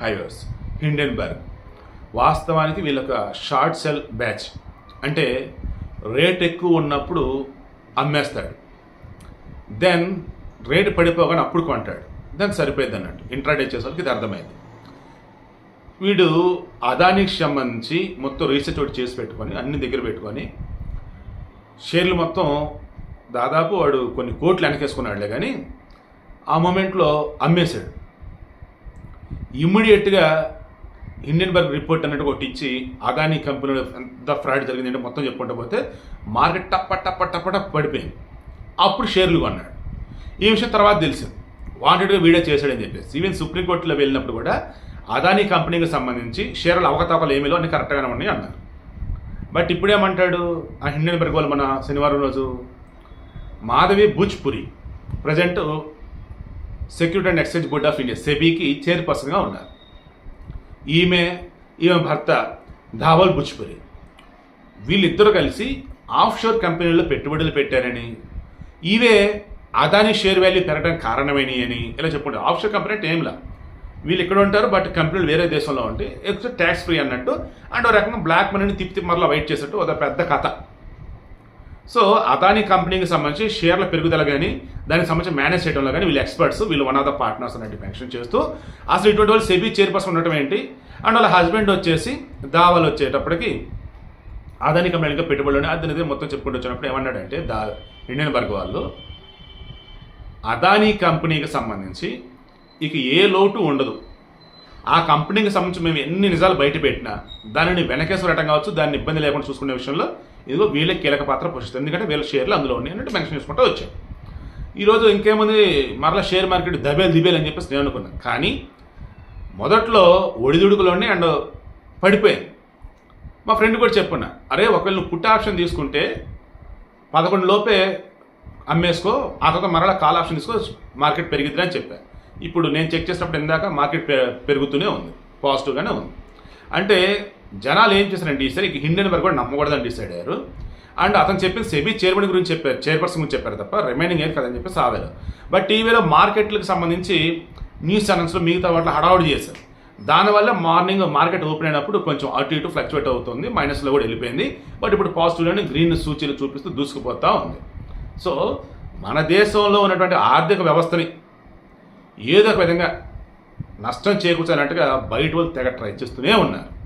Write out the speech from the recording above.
హైవర్స్ Hindenburg. వాస్తవానికి వీళ్ళొక short sell batch. అంటే రేట్ ఎక్కువ ఉన్నప్పుడు అమ్మేస్తాడు. దెన్ రేటు పడిపోగానే అప్పుడు కొంటాడు. దెన్ సరిపోయింది అన్నట్టు. ఇంట్రాడే చేసేవాళ్ళకి ఇది అర్థమైంది. వీడు అదానికి సంబంధించి మొత్తం రీసెర్చ్ ఒకటి చేసి పెట్టుకొని అన్ని దగ్గర పెట్టుకొని షేర్లు మొత్తం దాదాపు వాడు కొన్ని కోట్లు వెనకేసుకున్నాడులే కానీ ఆ మూమెంట్లో అమ్మేశాడు. ఇమ్మీడియట్గా హిండెన్బర్గ్ రిపోర్ట్ అన్నట్టు ఒకటి ఇచ్చి అదానీ కంపెనీలో ఎంత ఫ్రాడ్ జరిగింది అంటే మొత్తం చెప్పుకుంటూ పోతే మార్కెట్ టప్ప టప్ప టప్ప టప్ప పడిపోయింది. అప్పుడు షేర్లు కొన్నాడు. ఈ విషయం తర్వాత తెలిసింది వాంటెడ్గా వీడియో చేశాడని చెప్పేసి. ఈవెన్ సుప్రీంకోర్టులో వెళ్ళినప్పుడు కూడా అదానీ కంపెనీకి సంబంధించి షేర్ల అవకతవకలు ఏమీలో అని కరెక్ట్గానే ఉన్నాయి అన్నారు. బట్ ఇప్పుడేమంటాడు? ఆ హిండెన్బర్గ్ వాళ్ళు మన శనివారం రోజు Madhavi Bhujpuri present securities and exchange board of India సెబీకి చైర్పర్సన్గా ఉన్నారు. ఈమె ఈమె భర్త ధావల్ భుజ్పురి. వీళ్ళిద్దరూ కలిసి ఆఫ్షోర్ కంపెనీలో కంపెనీల్లో పెట్టుబడులు పెట్టారని ఇవే అదాని షేర్ వాల్యూ పెరగడానికి కారణమైనవి అని ఇలా చెప్పుకుంటారు ఆఫ్షోర్ కంపెనీ అంటే ఏంలా వీళ్ళు ఇక్కడ ఉంటారు? బట్ కంపెనీలు వేరే దేశంలో ఉంటే ఎక్కువ ట్యాక్స్ ఫ్రీ అన్నట్టు అండ్ ఒక రకంగా బ్లాక్ మనీని తిప్పి తిప్పి మరలా వెయిట్ చేసేట్టు ఒక పెద్ద కథ. సో అదాని కంపెనీకి సంబంధించి షేర్ల పెరుగుదల కానీ దానికి సంబంధించి మేనేజ్ చేయడంలో కానీ వీళ్ళు ఎక్స్పర్ట్స్ వీళ్ళు వన్ ఆఫ్ ద పార్ట్నర్స్ అనేది మెన్షన్ చేస్తూ అసలు ఇటువంటి వాళ్ళు సెబీ చైర్పర్సన్ ఉండటం ఏంటి? అండ్ వాళ్ళ హస్బెండ్ వచ్చేసి దావాలు వచ్చేటప్పటికి అదాని కంపెనీగా పెట్టుబడులు అది మొత్తం చెప్పుకుంటూ వచ్చినప్పుడు ఏమన్నాడంటే దా ఇండియన్ బర్గ్ వాళ్ళు అదానీ కంపెనీకి సంబంధించి ఇక ఏ లోటు ఉండదు. ఆ కంపెనీకి సంబంధించి మేము ఎన్ని నిజాలు బయట పెట్టినా దానిని వెనకేసి రటం కావచ్చు దాన్ని ఇబ్బంది లేకుండా చూసుకునే విషయంలో ఇదిగో వీళ్ళే కీలక పాత్ర పోషిస్తుంది ఎందుకంటే వీళ్ళ షేర్లు అందులో ఉన్నాయి అన్నట్టు మెన్షన్ చేసుకుంటూ వచ్చాయి. ఈరోజు ఇంకేముంది? మరలా షేర్ మార్కెట్ దబేలు దిబేలు అని చెప్పేసి నేను అనుకున్నాను కానీ మొదట్లో ఒడిదుడుకులోనే అండ్ పడిపోయింది మా ఫ్రెండ్ కూడా చెప్పున్నా అరే ఒకవేళ నువ్వు పుట్ట ఆప్షన్ తీసుకుంటే పదకొండు లోపే అమ్మేసుకో ఆ తర్వాత మరలా కాల్ ఆప్షన్ తీసుకో మార్కెట్ పెరిగిద్దని అని ఇప్పుడు నేను చెక్ చేసినప్పుడు ఇందాక మార్కెట్ పెరుగుతూనే ఉంది. పాజిటివ్గానే ఉంది. అంటే జనాలు ఏం చేశారంటే ఈసారి హిండెన్బర్గ్ కూడా నమ్మకూడదని డిసైడ్ అయ్యారు. అండ్ అతను చెప్పింది సెబీ చైర్మన్ గురించి చెప్పారు చైర్పర్సన్ గురించి చెప్పారు తప్ప రిమైనింగ్ ఏది కదని చెప్పి సాగారు బట్ టీవీలో మార్కెట్లకు సంబంధించి న్యూస్ ఛానల్స్లో మిగతా వాటిలో హడావుడి చేశారు. దానివల్ల మార్నింగ్ మార్కెట్ ఓపెన్ అయినప్పుడు కొంచెం అటు ఇటు ఫ్లక్చువేట్ అవుతుంది మైనస్లో కూడా వెళ్ళిపోయింది. బట్ ఇప్పుడు పాజిటివ్లోనే గ్రీన్ సూచీలు చూపిస్తూ దూసుకుపోతూ ఉంది. సో మన దేశంలో ఉన్నటువంటి ఆర్థిక వ్యవస్థని ఏదో ఒక విధంగా నష్టం చేకూర్చాలంటగా బయట వాళ్ళు తెగ ట్రై చేస్తూనే ఉన్నారు.